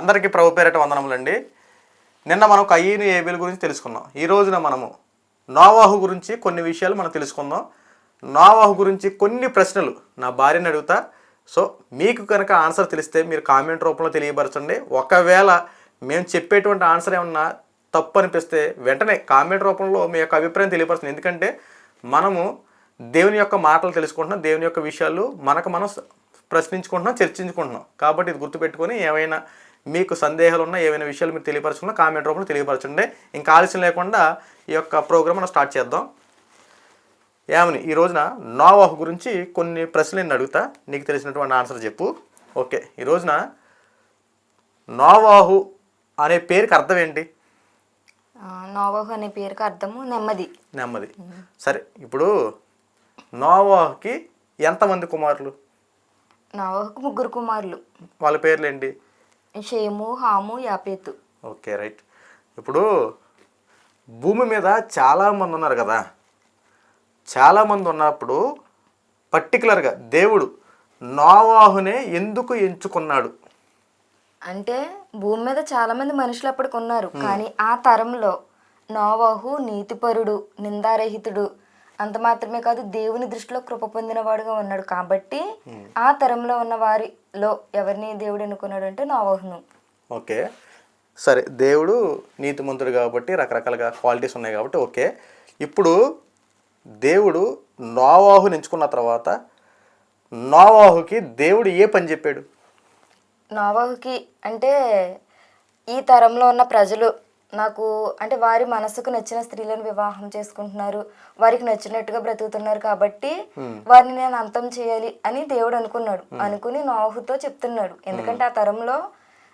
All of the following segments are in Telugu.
అందరికీ ప్రభు పేరట వందనములండి. నిన్న మనం కయ్యను ఏబిల్ గురించి తెలుసుకున్నాం. ఈ రోజున మనము నోవాహు గురించి కొన్ని విషయాలు మనం తెలుసుకుందాం. నోవాహు గురించి కొన్ని ప్రశ్నలు నా భార్యని అడుగుతా. సో మీకు కనుక ఆన్సర్ తెలిస్తే మీరు కామెంట్ రూపంలో తెలియపరచండి. ఒకవేళ మేము చెప్పేటువంటి ఆన్సర్ ఏమన్నా తప్పు అనిపిస్తే వెంటనే కామెంట్ రూపంలో మీ యొక్క అభిప్రాయం తెలియపరచండి. ఎందుకంటే మనము దేవుని యొక్క మాటలు తెలుసుకుంటున్నాం దేవుని యొక్క విషయాలు మనకు మనం ప్రశ్నించుకుంటున్నాం చర్చించుకుంటున్నాం. కాబట్టి ఇది గుర్తుపెట్టుకొని ఏమైనా మీకు సందేహాలు ఉన్నా ఏమైనా విషయాలు మీరు తెలియపరచుకున్నా కామెంట్ రూపంలో తెలియపరచండి. ఇంకా ఆలస్యం లేకుండా ఈ యొక్క ప్రోగ్రామ్ మనం స్టార్ట్ చేద్దాం. ఏమని ఈ రోజున నోవాహు గురించి కొన్ని ప్రశ్నలు నేను అడుగుతా. నీకు తెలిసినటువంటి ఆన్సర్ చెప్పు. ఓకే ఈ రోజున నోవాహు అనే పేరుకి అర్థం ఏంటి? నోవహు అనే పేరుకి అర్థము నెమ్మది. నెమ్మది. సరే ఇప్పుడు నోవాహుకి ఎంతమంది కుమారులు? నోవహుకు ముగ్గురు కుమారులు. వాళ్ళ పేర్లు ఏంటి? Shem Ham Japheth. Okay right. ఇప్పుడు భూమి మీద చాలామంది ఉన్నారు కదా. చాలామంది ఉన్నప్పుడు పర్టికులర్గా దేవుడు నోవాహునే ఎందుకు ఎంచుకున్నాడు? అంటే భూమి మీద చాలా మంది మనుషులు అప్పటికి ఉన్నారు. కానీ ఆ తరంలో నోవహు నీతిపరుడు నిందారహితుడు అంత మాత్రమే కాదు దేవుని దృష్టిలో కృప పొందినవాడుగా ఉన్నాడు. కాబట్టి ఆ తరంలో ఉన్న వారిలో ఎవరిని దేవుడు ఎన్నుకున్నాడు అంటే నోవహును. ఓకే. సరే దేవుడు నీతిమంతుడు కాబట్టి రకరకాలుగా క్వాలిటీస్ ఉన్నాయి కాబట్టి ఓకే. ఇప్పుడు దేవుడు నోవాహుని ఎంచుకున్న తర్వాత నోవాహుకి దేవుడు ఏ పని చెప్పాడు? నోవహుకి అంటే ఈ తరంలో ఉన్న ప్రజలు నాకు అంటే వారి మనసుకు నచ్చిన స్త్రీలను వివాహం చేసుకుంటున్నారు. వారికి నచ్చినట్టుగా బ్రతుకుతున్నారు కాబట్టి వారిని నేను అంతం చేయాలి అని దేవుడు అనుకున్నాడు. అనుకుని నోవహుతో చెప్తున్నాడు. ఎందుకంటే ఆ తరంలో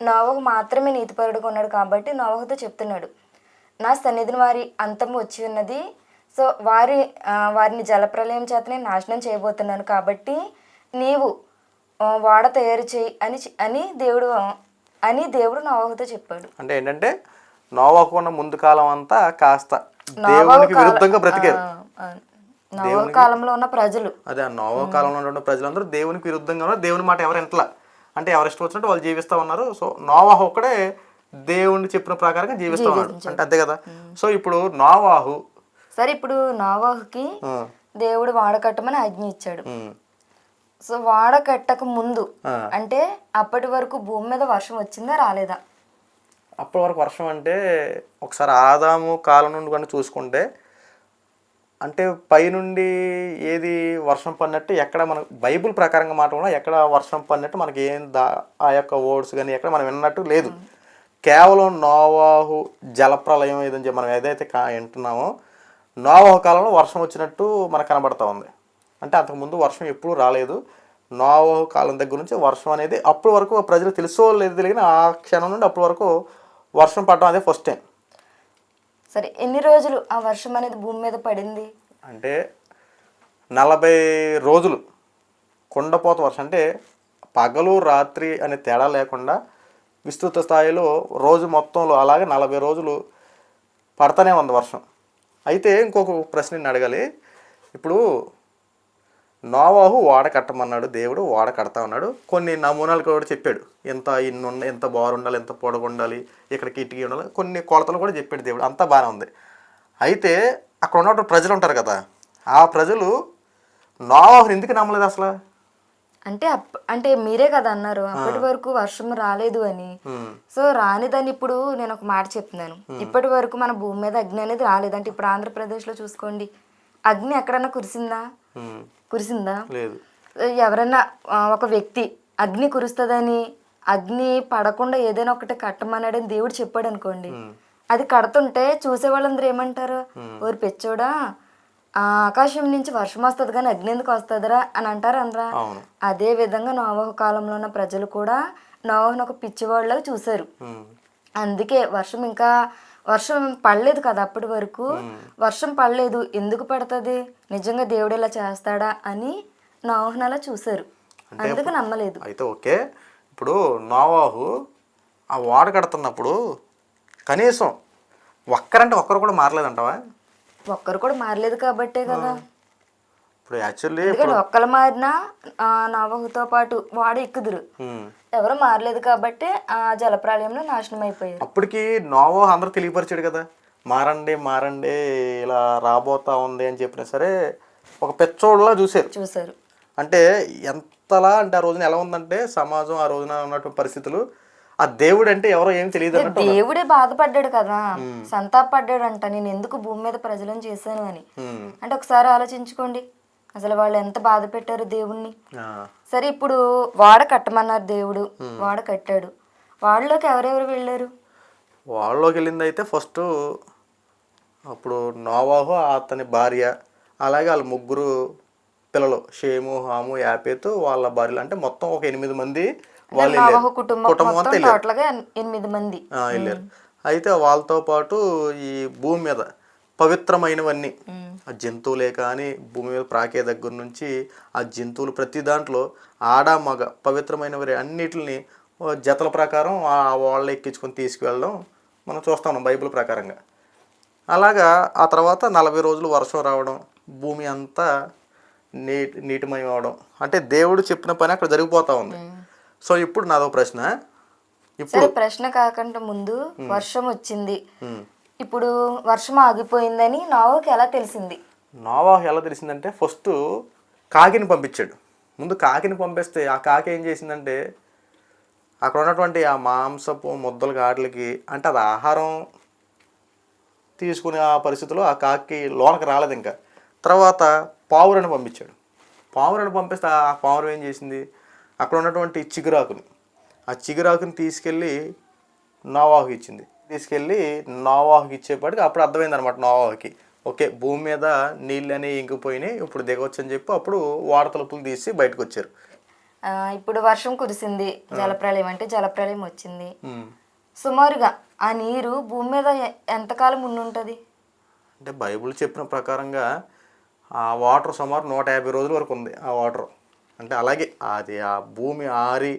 నోవహు మాత్రమే నీతిపరుడుగా ఉన్నాడు కాబట్టి నోవహుతో చెప్తున్నాడు. నా సన్నిధిని వారి అంతం వచ్చి ఉన్నది. సో వారి వారిని జలప్రలయం చేతనే నాశనం చేయబోతున్నాను కాబట్టి నీవు వాడ తయారు చేయి అని అని దేవుడు అని దేవుడు నోవహుతో చెప్పాడు. అంటే ఏంటంటే నోవాహు ఉన్న ముందు కాలం అంతా కాస్త దేవునికి విరుద్ధంగా బ్రతికారు కాలంలో ఉన్న ప్రజలు. అదే నోవా కాలంలో ఉన్న ప్రజలందరూ దేవునికి విరుద్ధంగా ఉన్నారు. దేవుని మాట ఎవరు ఎంట్లా అంటే ఎవరు ఇష్టం వచ్చినట్టు వాళ్ళు జీవిస్తూ ఉన్నారు. సో నోవాహు ఒక్కడే దేవుని చెప్పిన ప్రకారంగా జీవిస్తూ ఉన్నాడు. అంటే అంతే కదా? సో ఇప్పుడు నోవాహు సరే ఇప్పుడు నోవహుకి దేవుడు వాడ కట్టమని ఆజ్ఞ ఇచ్చాడు. సో వాడ కట్టక ముందు. అంటే అప్పటి వరకు భూమి మీద వర్షం వచ్చిందా రాలేదా? అప్పటి వరకు వర్షం అంటే ఒకసారి ఆదాము కాలం నుండి కానీ చూసుకుంటే అంటే పైనుండి ఏది వర్షం పడినట్టు ఎక్కడ మనకు బైబిల్ ప్రకారంగా మాట కూడా ఎక్కడ వర్షం పడినట్టు మనకి ఏం దా ఆ యొక్క వర్డ్స్ కానీ ఎక్కడ మనం విన్నట్టు లేదు. కేవలం నోవాహు జలప్రలయం ఏదని మనం ఏదైతే కా వింటున్నామో నోవాహు కాలంలో వర్షం వచ్చినట్టు మనకు కనబడతా ఉంది. అంటే అంతకుముందు వర్షం ఎప్పుడూ రాలేదు. నోవాహు కాలం దగ్గర నుంచి వర్షం అనేది అప్పటి వరకు ప్రజలు తెలుసో లేదు తెలియని ఆ క్షణం నుండి అప్పటి వరకు వర్షం పడడం అదే ఫస్ట్ టైం సరే ఎన్ని రోజులు ఆ వర్షం అనేది భూమి మీద పడింది? అంటే నలభై రోజులు కుండపోత వర్షం. అంటే పగలు రాత్రి అనే తేడా లేకుండా విస్తృత స్థాయిలో రోజు మొత్తంలో అలాగే నలభై రోజులు పడతానే ఉంది వర్షం. అయితే ఇంకొక ప్రశ్న అడగాలి. ఇప్పుడు నోవాహు వాడ కట్టమన్నాడు దేవుడు వాడ కడతా ఉన్నాడు. కొన్ని నమూనాలు కూడా చెప్పాడు. ఎంత ఇన్ని ఎంత బారు ఉండాలి ఎంత పొడవు ఉండాలి ఇక్కడ కిటికీ ఉండాలి కొన్ని కొలతలు కూడా చెప్పాడు దేవుడు. అంతా బాగానే ఉంది. అయితే అక్కడ ఉన్నటువంటి ప్రజలు ఉంటారు కదా ఆ ప్రజలు నోవాహుని ఎందుకు నమ్మలేదు అసలు? అంటే అంటే మీరే కదా అన్నారు. అప్పటి వరకు వర్షం రాలేదు అని. సో రానిదని ఇప్పుడు నేను ఒక మాట చెప్తున్నాను. ఇప్పటి వరకు మన భూమి మీద అగ్ని అనేది రాలేదు. అంటే ఇప్పుడు ఆంధ్రప్రదేశ్లో చూసుకోండి. అగ్ని ఎక్కడన్నా కురిసిందా? కురిసిందా? లేదు. ఎవరన్నా ఆ, ఒక వ్యక్తి అగ్ని కురుస్తుందని అగ్ని పడకుండా ఏదైనా ఒకటి కట్టమన్నాడని దేవుడు చెప్పాడు అనుకోండి అది కడుతుంటే చూసే వాళ్ళందరూ ఏమంటారు ఓరి పెచ్చోడా ఆ ఆకాశం నుంచి వర్షం వస్తుంది కానీ అగ్ని ఎందుకు వస్తుందిరా అని అంటారు అనరా అదే విధంగా నోవహు కాలంలో ఉన్న ప్రజలు కూడా నోవహుని ఒక పిచ్చివాళ్ళగా చూశారు. అందుకే వర్షం ఇంకా వర్షం పడలేదు కదా అప్పటి వరకు? వర్షం పడలేదు. ఎందుకు పడుతుంది? నిజంగా దేవుడు ఇలా చేస్తాడా అని నోహన్ అలా చూశారు. అందుకు నమ్మలేదు. అయితే ఓకే. ఇప్పుడు నోవాహు ఆ వాడ కడుతున్నప్పుడు కనీసం ఒక్కరంటే ఒక్కరు కూడా మారలేదంటావా? ఒక్కరు కూడా మారలేదు కాబట్టే కదా. ఇప్పుడు యాక్చువల్లీ ఎందుకంటే ఒక్కరు మారినా ఆ నవహుతో పాటు వాడు ఎక్కుదురు. ఎవరు మారలేదు కాబట్టి ఆ జలప్రాలయంలో నాశనం అయిపోయారు. అప్పటికి నోవో అందరూ తెలియపరిచాడు కదా మారండి మారండి ఇలా రాబోతా ఉంది అని చెప్పినా సరే ఒక పెచ్చోళ్ళలా చూశారు. చూసారు అంటే ఎంతలా అంటే ఆ రోజున ఎలా ఉందంటే సమాజం ఆ రోజున ఉన్నటువంటి పరిస్థితులు ఆ దేవుడు అంటే ఎవరో ఏం తెలియదు దేవుడే బాధపడ్డాడు కదా సంతాపడ్డాడు అంట నేను ఎందుకు భూమి మీద ప్రజలను చేశాను అని. అంటే ఒకసారి ఆలోచించుకోండి అసలు వాళ్ళు ఎంత బాధ పెట్టారు దేవుణ్ణి. సరే ఇప్పుడు వాడ కట్టమన్నారు దేవుడు. వాడ కట్టాడు. వాళ్ళలోకి ఎవరెవరు వెళ్ళారు? వాళ్ళలోకి వెళ్ళింది అయితే ఫస్ట్ అప్పుడు నోవాహు అతని భార్య అలాగే వాళ్ళ ముగ్గురు పిల్లలు షేము హాము యాపేతు వాళ్ళ భార్యలు. అంటే మొత్తం ఒక ఎనిమిది మంది వాళ్ళు కుటుంబం అంతా ఎనిమిది మంది. వెళ్ళారు. అయితే వాళ్ళతో పాటు ఈ భూమి మీద పవిత్రమైనవన్నీ. ఆ జంతువులే కానీ భూమి మీద ప్రాకే దగ్గర నుంచి ఆ జంతువులు ప్రతి దాంట్లో ఆడ మగ పవిత్రమైనవి అన్నిటిని జతల ప్రకారం ఆ వాళ్ళు ఎక్కించుకొని తీసుకువెళ్ళడం మనం చూస్తాం బైబిల్ ప్రకారంగా. అలాగా ఆ తర్వాత నలభై రోజులు వర్షం రావడం భూమి అంతా నీటి నీటిమయం అవడం అంటే దేవుడు చెప్పిన పని అక్కడ జరిగిపోతా ఉంది. సో ఇప్పుడు నాదో ప్రశ్న. ఇప్పుడు ప్రశ్న కాకుండా ముందు వర్షం వచ్చింది. ఇప్పుడు వర్షం ఆగిపోయిందని నోవాకి ఎలా తెలిసింది? నోవాహు ఎలా తెలిసిందంటే ఫస్ట్ కాకిని పంపించాడు. ముందు కాకిని పంపిస్తే ఆ కాకి ఏం చేసిందంటే అక్కడ ఉన్నటువంటి ఆ మాంసపు ముద్దల గాట్లకి అంటే అది ఆహారం తీసుకునే ఆ పరిస్థితిలో ఆ కాకి లోనకి రాలేదు ఇంకా. తర్వాత పావురని పంపించాడు. పావురని పంపిస్తే ఆ పావురం ఏం చేసింది? అక్కడ ఉన్నటువంటి చిగురాకుని. ఆ చిగురాకుని తీసుకెళ్ళి నోవాకు ఇచ్చింది. తీసుకెళ్ళి నోవాహుకి ఇచ్చేపాటికి అప్పుడు అర్థమైంది అనమాట నోవాహుకి. ఓకే భూమి మీద నీళ్ళు అనేవి ఇంకిపోయినాయి ఇప్పుడు దిగవచ్చు అని చెప్పి అప్పుడు వాడ తలుపులు తీసి బయటకు వచ్చారు ఇప్పుడు వర్షం కురిసింది జలప్రలయం అంటే జలప్రలయం వచ్చింది. సుమారుగా ఆ నీరు భూమి మీద ఎంతకాలం ఉండుంటది? అంటే బైబిల్ చెప్పిన ప్రకారంగా ఆ వాటర్ సుమారు నూట యాభై రోజుల వరకు ఉంది ఆ వాటర్. అంటే అలాగే అది ఆ భూమి ఆరి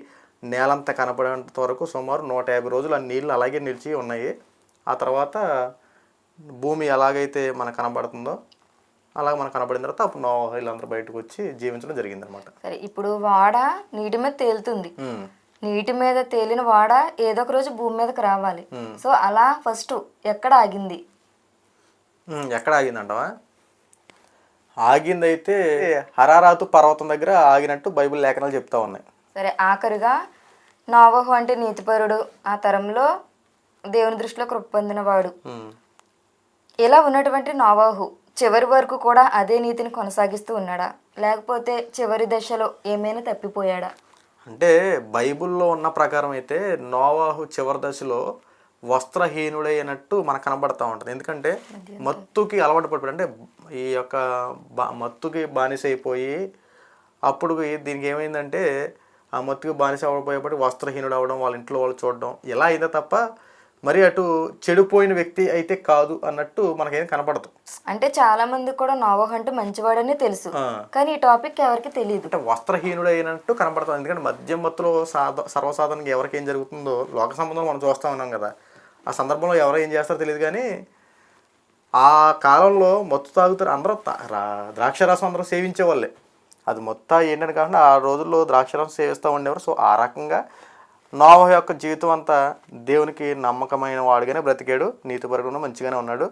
నేలంతా కనపడేంత వరకు సుమారు నూట యాభై రోజులు ఆ నీళ్ళు అలాగే నిలిచి ఉన్నాయి. ఆ తర్వాత భూమి ఎలాగైతే మనకు కనబడుతుందో అలాగ మనకు కనబడిన తర్వాత అప్పుడు నోవాహు వీళ్ళందరూ బయటకు వచ్చి జీవించడం జరిగిందనమాట. సరే ఇప్పుడు వాడ నీటి మీద తేలుతుంది. నీటి మీద తేలిన వాడ ఏదో ఒక రోజు భూమి మీదకి రావాలి. సో అలా ఫస్ట్ ఎక్కడ ఆగింది? ఎక్కడ ఆగిందంటవా? ఆగిందైతే హరారాతు పర్వతం దగ్గర ఆగినట్టు బైబిల్ లేఖనాలు చెప్తా ఉన్నాయి. సరే ఆఖరుగా నావహు అంటే నీతిపరుడు ఆ తరంలో దేవుని దృష్టిలో కృప పొందినవాడు. ఇలా ఉన్నటువంటి నావాహు చివరి వరకు కూడా అదే నీతిని కొనసాగిస్తూ ఉన్నాడా? లేకపోతే చివరి దశలో ఏమైనా తప్పిపోయాడా? అంటే బైబిల్లో ఉన్న ప్రకారం అయితే నోవాహు చివరి దశలో వస్త్రహీనుడైనట్టు మనకు కనబడతా ఉంటుంది. ఎందుకంటే మత్తుకి అలవాటు పడిపోయాడు. అంటే ఈ యొక్క బా- మత్తుకి బానిస అయిపోయి అప్పుడు దీనికి ఏమైందంటే ఆ మత్తుకి బానిస అవ్వకపోయేపటి వస్త్రహీనుడు అవ్వడం వాళ్ళ ఇంట్లో వాళ్ళు చూడడం ఇలా అయిందే తప్ప మరి అటు చెడిపోయిన వ్యక్తి అయితే కాదు అన్నట్టు మనకేం కనపడదు. అంటే చాలా మంది కూడా నావహు అంటే మంచివాడని తెలుసు. కానీ ఈ టాపిక్ ఎవరికి తెలియదు అంటే వస్త్రహీనుడు అయినట్టు కనపడుతుంది ఎందుకంటే మద్యం మత్తులో సాధ సర్వసాధారణంగా ఎవరికి ఏం జరుగుతుందో లోక సంబంధం మనం చూస్తూ ఉన్నాం కదా. ఆ సందర్భంలో ఎవరు ఏం చేస్తారో తెలియదు కానీ ఆ కాలంలో మత్తు తాగుతారు అందరూ ద్రాక్షారసం అందరూ సేవించే వాళ్ళే అది మొత్తం ఏంటని కాకుండా ఆ రోజుల్లో ద్రాక్షారసం సేవిస్తూ ఉండేవారు. సో ఆ రకంగా నోవహ యొక్క జీవితం అంతా దేవునికి నమ్మకమైన వాడుగానే బ్రతికాడు. నీతిపరుడు మంచిగానే ఉన్నాడు.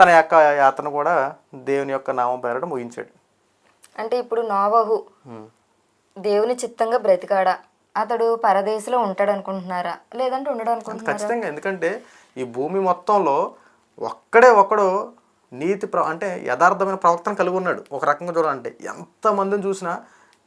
తన యొక్క యాత్రను కూడా దేవుని యొక్క నామం పేరట ముగించాడు. అంటే ఇప్పుడు నావహు. దేవుని చిత్తంగా బ్రతికాడా? అతడు పరదేశంలో ఉంటాడు అనుకుంటున్నారా లేదంటే ఉండడు అనుకుంటున్నారా ఖచ్చితంగా. ఎందుకంటే ఈ భూమి మొత్తంలో ఒక్కడే ఒకడు నీతి ప్ర అంటే యథార్థమైన ప్రవర్తన కలిగి ఉన్నాడు. ఒక రకంగా చూడాలంటే ఎంతమందిని చూసినా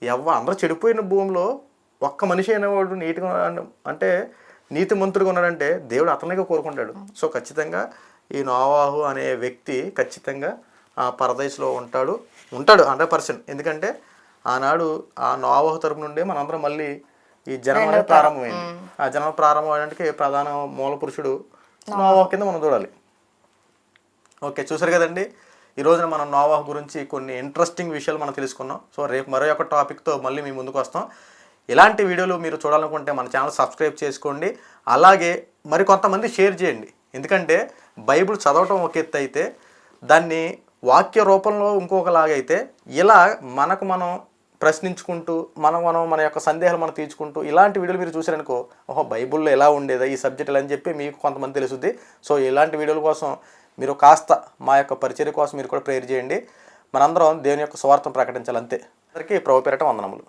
ఎవ అందరూ చెడిపోయిన భూమిలో ఒక్క మనిషి అనేవాడు నీతిగా ఉన్నాడు అంటే నీతి మంత్రుడుగా ఉన్నాడంటే దేవుడు అతనిగా కోరుకుంటాడు. సో ఖచ్చితంగా ఈ నోవాహు అనే వ్యక్తి ఖచ్చితంగా ఆ పరదేశంలో ఉంటాడు. ఉంటాడు హండ్రెడ్ పర్సెంట్. ఎందుకంటే ఆనాడు ఆ నోవాహు తరపు నుండి మనందరం మళ్ళీ ఈ జనం అనేది ప్రారంభమైంది. ఆ జనం ప్రారంభమయ్యడానికి ప్రధాన మూల పురుషుడు నోవాహు కింద మనం చూడాలి. ఓకే చూసారు కదండి? ఈ రోజున మనం నోవాహ్ గురించి కొన్ని ఇంట్రెస్టింగ్ విషయాలు మనం తెలుసుకున్నాం. సో రేపు మరో ఒక టాపిక్తో మళ్ళీ మీ ముందుకు వస్తాం. ఇలాంటి వీడియోలు మీరు చూడాలనుకుంటే మన ఛానల్ సబ్స్క్రైబ్ చేసుకోండి. అలాగే మరి కొంతమంది షేర్ చేయండి. ఎందుకంటే బైబిల్ చదవటం ఒక ఎత్తు అయితే దాన్ని వాక్య రూపంలో ఇంకొకలాగైతే ఇలా మనకు మనం ప్రశ్నించుకుంటూ మనం మనం మన యొక్క సందేహాలు మనం తీర్చుకుంటూ ఇలాంటి వీడియోలు మీరు చూసారనుకో ఓహో బైబుల్లో ఎలా ఉండేదా ఈ సబ్జెక్ట్ అని చెప్పి మీకు కొంతమంది తెలుస్తుంది సో ఇలాంటి వీడియోల కోసం మీరు కాస్త మా యొక్క పరిచర్య కోసం మీరు కూడా ప్రేయర్ చేయండి. మనందరం దేవుని యొక్క స్వార్థం ప్రకటించాలి అంతే అందరికీ ప్రభు పేరట వందనములు.